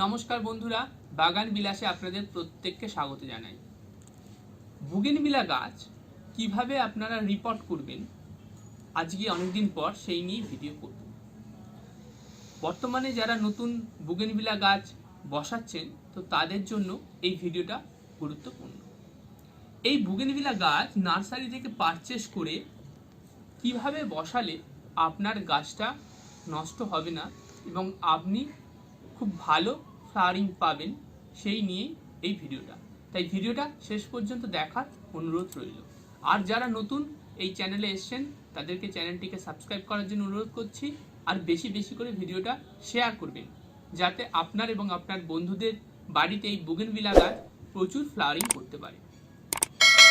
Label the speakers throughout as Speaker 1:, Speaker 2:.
Speaker 1: নমস্কার বন্ধুরা, বাগান বিলাসে আপনাদের প্রত্যেককে স্বাগত জানাই। বুগেনবিলা গাছ কীভাবে আপনারা রিপোর্ট করবেন, আজকে অনেকদিন পর সেই নিয়ে ভিডিও করব। বর্তমানে যারা নতুন বুগেনবিলা গাছ বসাচ্ছেন, তো তাদের জন্য এই ভিডিওটা গুরুত্বপূর্ণ। এই বুগেনবিলা গাছ নার্সারি থেকে পারচেস করে কীভাবে বসালে আপনার গাছটা নষ্ট হবে না এবং আপনি খুব ভালো ফ্লাওয়ারিং পাবেন সেই নিয়েই এই ভিডিওটা। তাই ভিডিওটা শেষ পর্যন্ত দেখার অনুরোধ রইল। আর যারা নতুন এই চ্যানেলে এসছেন, তাদেরকে চ্যানেলটিকে সাবস্ক্রাইব করার জন্য অনুরোধ করছি। আর বেশি বেশি করে ভিডিওটা শেয়ার করবেন। যাতে আপনার এবং আপনার বন্ধুদের বাড়িতে এই বুগেনভিলা গাছ প্রচুর ফ্লাওয়ারিং করতে পারে।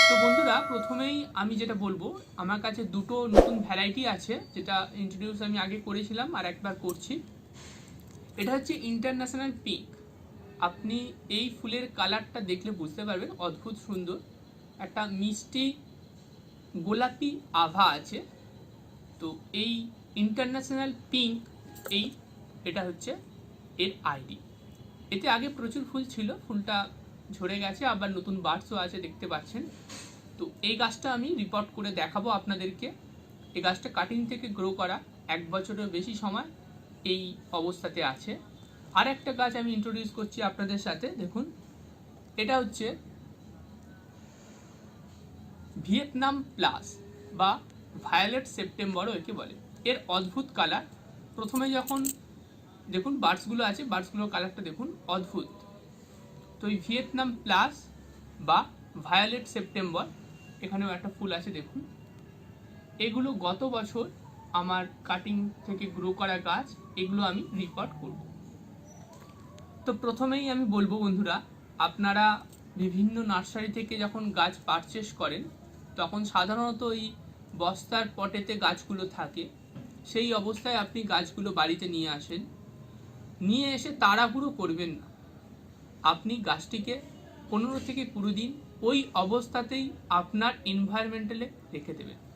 Speaker 1: তো বন্ধুরা, প্রথমেই আমি যেটা বলব, আমার কাছে দুটো নতুন ভ্যারাইটি আছে, যেটা ইন্ট্রোডিউস আমি আগে করেছিলাম আর একবার করছি। এটা হচ্ছে ইন্টারন্যাশনাল পিঙ্ক আপনি এই ফুলের কালারটা দেখলে বুঝতে পারবেন, অদ্ভুত সুন্দর। একটা মিষ্টি গোলাপি আভা আছে। তো এই ইন্টারন্যাশনাল পিঙ্ক এই এটা হচ্ছে এর আইডি এতে আগে প্রচুর ফুল ছিল, ফুলটা ঝরে গেছে, আবার নতুন বার্ডসও আছে, দেখতে পাচ্ছেন। তো এই গাছটা আমি রিপোর্ট করে দেখাবো আপনাদেরকে। এই গাছটা কাটিং থেকে গ্রো করা, এক বছরের বেশি সময়। এই অবস্থাতে আছে। আর একটা গাছ আমি ইন্ট্রোডিউস করছি আপনাদের সাথে, দেখুন। এটা হচ্ছে ভিয়েতনাম প্লাস বা ভায়োলেট সেপ্টেম্বরও একে বলে। এর অদ্ভুত কালার। প্রথমে যখন, দেখুন, বার্ডসগুলো আছে, বার্ডসগুলোর কালারটা দেখুন, অদ্ভুত। তো এই ভিয়েতনাম প্লাস বা ভায়োলেট সেপ্টেম্বর, এখানেও একটা ফুল আছে, দেখুন। এগুলো গত বছর আমার কাটিং থেকে গ্রো করা গাছ, এগুলো আমি রিপোর্ট করব। তো প্রথমেই আমি বলব বন্ধুরা, আপনারা বিভিন্ন নার্সারি থেকে যখন গাছ পারচেস করেন, তখন সাধারণত এই বস্তার পটেতে গাছগুলো থাকে। সেই অবস্থায় আপনি গাছগুলো বাড়িতে নিয়ে আসেন। নিয়ে এসে তাড়াহুড়ো করবেন না। আপনি গাছটিকে পনেরো থেকে কুড়ি দিন ওই অবস্থাতেই আপনার এনভায়রনমেন্টালে রেখে দেবেন।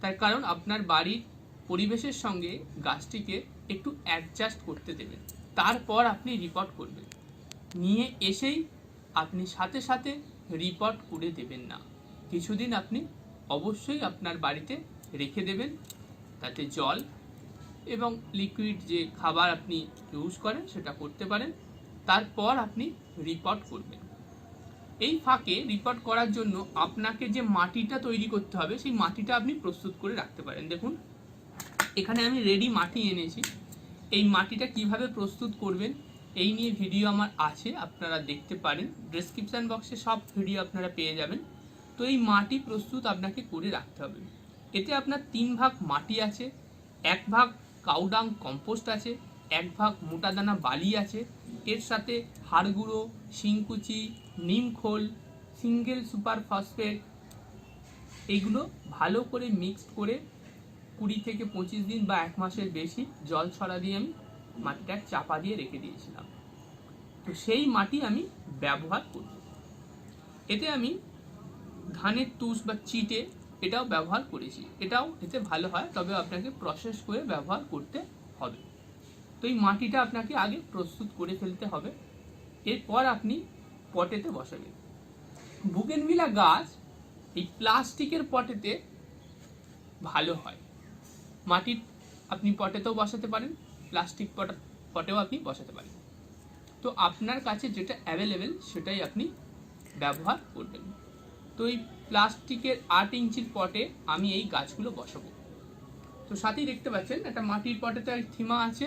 Speaker 1: তার কারণ আপনার বাড়ির পরিবেশের সঙ্গে গাছটিকে একটু অ্যাডজাস্ট করতে দেবেন। তারপর আপনি রিপোর্ট করবেন। নিয়ে এসেই আপনি সাথে সাথে রিপোর্ট করে দেবেন না। কিছুদিন আপনি অবশ্যই আপনার বাড়িতে রেখে দেবেন। তাতে জল এবং লিকুইড যে খাবার আপনি ইউজ করেন সেটা করতে পারেন। তারপর আপনি রিপোর্ট করবেন। এই ফাঁকে রিপোর্ট করার জন্য আপনাকে যে মাটিটা তৈরি করতে হবে, সেই মাটিটা আপনি প্রস্তুত করে রাখতে পারেন। দেখুন, এখানে আমি রেডি মাটি এনেছি। এই মাটিটা কীভাবে প্রস্তুত করবেন, এই নিয়ে ভিডিও আমার আছে, আপনারা দেখতে পারেন। ডেসক্রিপশন বক্সে সব ভিডিও আপনারা পেয়ে যাবেন। তো এই মাটি প্রস্তুত আপনাকে করে রাখতে হবে। এতে আপনার তিন ভাগ মাটি আছে, এক ভাগ কাউডাং কম্পোস্ট আছে, এক ভাগ মোটা দানা বালি আছে। এর সাথে হাড়গুঁড়ো, শিংকুচি নিমখোল সিঙ্গেল সুপার ফসফেট এইগুলো ভালো করে মিক্সড করে কুড়ি থেকে পঁচিশ দিন বা এক মাসের বেশি জল ছড়া দিয়ে আমি মাটিটা চাপা দিয়ে রেখে দিয়েছিলাম। তো সেই মাটি আমি ব্যবহার করব। এতে আমি ধানের তুষ বা চিটে এটাও ব্যবহার করেছি। এটাও এতে ভালো হয়, তবে আপনাকে প্রসেস করে ব্যবহার করতে হবে। তো এই মাটিটা আপনাকে আগে প্রস্তুত করে ফেলতে হবে। এরপর আপনি পটেতে বসাবেন বুগেনভিলা গাছ এই প্লাস্টিকের পটেতে ভালো হয়। মাটির আপনি পটেতেও বসাতে পারেন, প্লাস্টিক পট, পটেও আপনি বসাতে পারেন। তো আপনার কাছে যেটা অ্যাভেলেবেল সেটাই আপনি ব্যবহার করবেন। তো এই প্লাস্টিকের আট ইঞ্চির পটে আমি এই গাছগুলো বসাবো। তো সাথেই দেখতে পাচ্ছেন, একটা মাটির পটেতে থিমা আছে।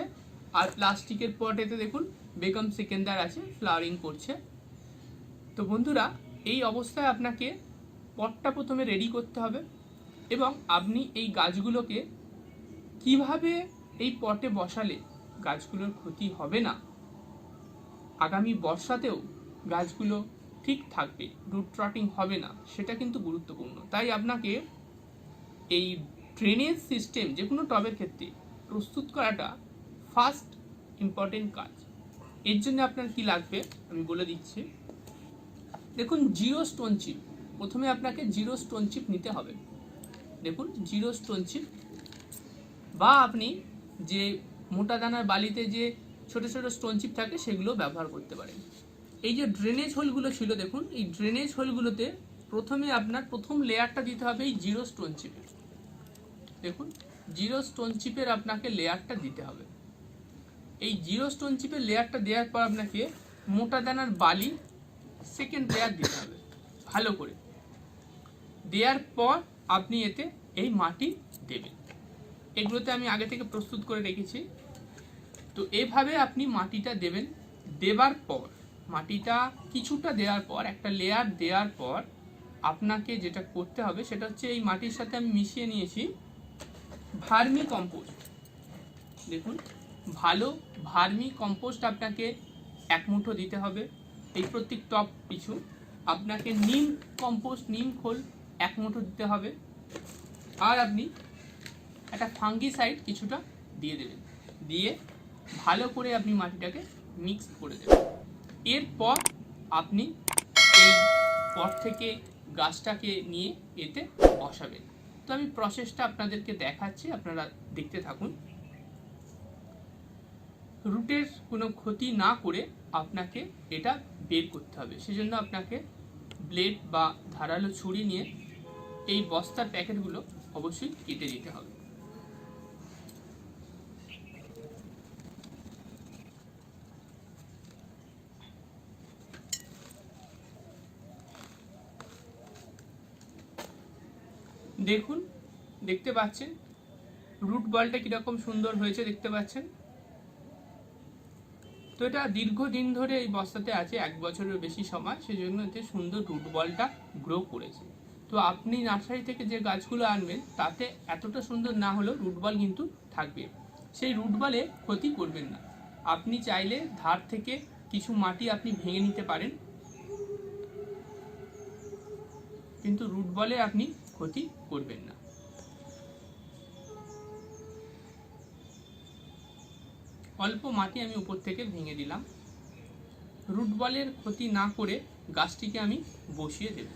Speaker 1: আর প্লাস্টিকের পটেতে দেখুন, বেগম সেকেন্দার আছে ফ্লাওয়ারিং করছে। তো বন্ধুরা, এই অবস্থায় আপনাকে পটটা প্রথমে রেডি করতে হবে এবং আপনি এই গাছগুলোকে কীভাবে এই পটে বসালে গাছগুলোর ক্ষতি হবে না? আগামী বর্ষাতেও গাছগুলো ঠিক থাকবে রুট ট্রটিং হবে না, সেটা কিন্তু গুরুত্বপূর্ণ। তাই আপনাকে এই ড্রেনেজ সিস্টেম যে কোনো টবের ক্ষেত্রে প্রস্তুত করাটা ফার্স্ট ইম্পর্টেন্ট কাজ। এর জন্য আপনার কি লাগবে? আমি বলে দিচ্ছি। দেখুন, জিরো স্টোন চিপ প্রথমে আপনাকে জিরো স্টোন চিপ নিতে হবে। দেখুন, জিরো স্টোন চিপ বা আপনি যে মোটা দানার বালিতে যে ছোট ছোট স্টোন চিপ থাকে সেগুলো ব্যবহার করতে পারেন। এই যে ড্রেনেজ হোলগুলো ছিল, দেখুন, এই ড্রেনেজ হোলগুলোতে প্রথমে আপনার প্রথম লেয়ারটা দিতে হবে এই জিরো স্টোন চিপের দেখুন, জিরো স্টোন চিপের আপনাকে লেয়ারটা দিতে হবে। এই জিরো স্টোন চিপের লেয়ারটা দেওয়ার পর আপনাকে মোটা দানার বালি সেকেন্ড লেয়ার দিতে হবে। ভালো করে। দেওয়ার পর আপনি এতে এই মাটি দেবেন। এগুলোতে আমি আগে থেকে প্রস্তুত করে রেখেছি। তো এভাবে আপনি মাটিটা দেবেন। দেবার পর, মাটিটা কিছুটা দেওয়ার পর, একটা লেয়ার দেওয়ার পর আপনাকে যেটা করতে হবে, সেটা হচ্ছে এই মাটির সাথে আমি মিশিয়ে নিয়েছি ভার্মি কম্পোস্ট। দেখুন, ভালো ভার্মি কম্পোস্ট আপনাকে এক মুঠো দিতে হবে। এই প্রত্যেক টপ পিছু আপনাকে নিম কম্পোস্ট নিম খোল এক মুঠো দিতে হবে। আর আপনি একটা ফাঙ্গিসাইড কিছুটা দিয়ে দেবেন। দিয়ে ভালো করে আপনি মাটিটাকে মিক্স করে দেবেন। এরপর আপনি এই পট থেকে গাছটাকে নিয়ে এতে বসাবেন। তো আমি প্রসেসটা আপনাদেরকে দেখাচ্ছি, আপনারা দেখতে থাকুন। রুটের কোনো ক্ষতি না করে আপনাকে এটা বের করতে হবে। সেজন্য আপনাকে ব্লেড বা ধারালো ছুরি নিয়ে এই বস্তার প্যাকেটগুলো অবশ্যই কেটে দিতে হবে। দেখুন, দেখতে পাচ্ছেন? রুট বলটা কীরকম সুন্দর হয়েছে দেখতে পাচ্ছেন? তো এটা দীর্ঘদিন ধরে এই বস্তাতে আছে, এক বছরের বেশি সময়, সেজন্য এতে সুন্দর রুট বলটা গ্রো করেছে। তো আপনি নার্সারি থেকে যে গাছগুলো আনবেন, তাতে এতটা সুন্দর না হলেও রুট বল কিন্তু থাকবে। সেই রুট বলে ক্ষতি করবেন না। আপনি চাইলে ধার থেকে কিছু মাটি আপনি ভেঙে নিতে পারেন। কিন্তু রুট বলে আপনি ক্ষতি করবেন না। অল্প মাটি আমি উপর থেকে ভেঙে দিলাম। রুট বলের ক্ষতি না করে গাছটিকে আমি বসিয়ে দেব।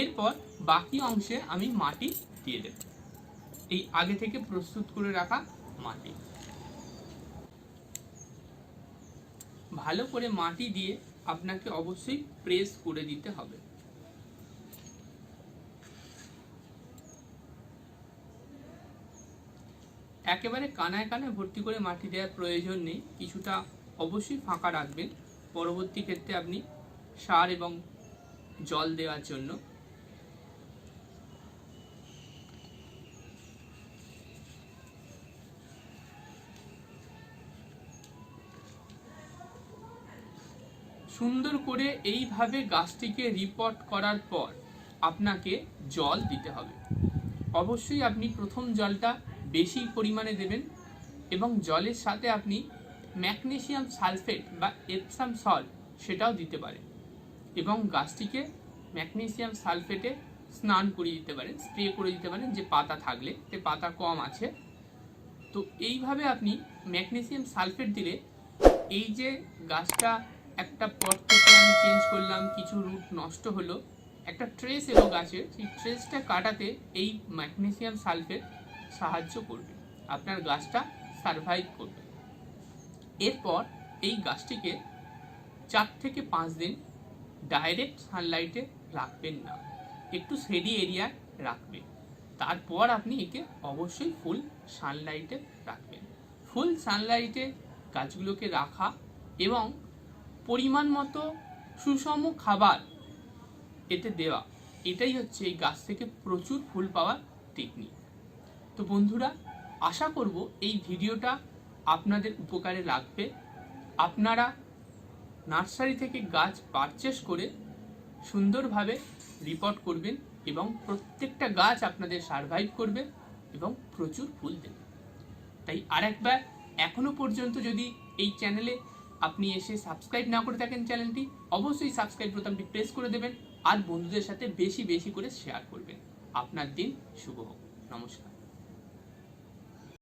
Speaker 1: এরপর বাকি অংশে আমি মাটি দিয়ে দেব। এই আগে থেকে প্রস্তুত করে রাখা মাটি। ভালো করে মাটি দিয়ে আপনাকে অবশ্যই প্রেস করে দিতে হবে। একেবারে কানায় কানায় ভর্তি করে মাটি দেওয়ার প্রয়োজন নেই, কিছুটা অবশ্যই ফাঁকা রাখবেন। পরবর্তী ক্ষেত্রে আপনি সার এবং জল দেওয়ার জন্য। সুন্দর করে এইভাবে গাছটিকে রিপোর্ট করার পর আপনাকে জল দিতে হবে। অবশ্যই আপনি প্রথম জলটা বেশি পরিমাণে দেবেন এবং জলের সাথে আপনি ম্যাগনেশিয়াম সালফেট বা এপসাম সল্ট সেটাও দিতে পারেন এবং গাছটিকে ম্যাগনেসিয়াম সালফেটে স্নান করিয়ে দিতে পারেন, স্প্রে করে দিতে পারেন যে পাতা থাকলে যে পাতা কম আছে। তো এইভাবে আপনি ম্যাগনেসিয়াম সালফেট দিলে এই যে গাছটা একটা পট থেকে আমি চেঞ্জ করলাম, কিছু রুট নষ্ট হলো, একটা ট্রেস এলো গাছের, সেই ট্রেসটা কাটাতে এই ম্যাগনেসিয়াম সালফেট সাহায্য করবে, আপনার গাছটা সারভাইভ করবে। এরপর এই গাছটিকে চার থেকে পাঁচ দিন ডাইরেক্ট সানলাইটে রাখবেন না, একটু শেডি এরিয়ায় রাখবেন। তারপর আপনি একে অবশ্যই ফুল সানলাইটে রাখবেন। ফুল সানলাইটে গাছগুলোকে রাখা এবং পরিমাণ মতো সুষম খাবার এতে দেওয়া, এটাই হচ্ছে এই গাছ থেকে প্রচুর ফুল পাওয়ার টেকনিক তো বন্ধুরা, আশা করব এই ভিডিওটা আপনাদের উপকারে লাগবে। আপনারা নার্সারি থেকে গাছ পারচেস করে সুন্দরভাবে রিপোর্ট করবেন এবং প্রত্যেকটা গাছ আপনাদের সারভাইভ করবে এবং প্রচুর ফুল দেবে। তাই আরেকবার এখনও পর্যন্ত যদি এই চ্যানেলে আপনি এসে সাবস্ক্রাইব না করে থাকেন চ্যানেলটি অবশ্যই সাবস্ক্রাইব বোতামটি প্রেস করে দেবেন আর বন্ধুদের সাথে বেশি বেশি করে শেয়ার করবেন। আপনার দিন শুভ হোক। নমস্কার।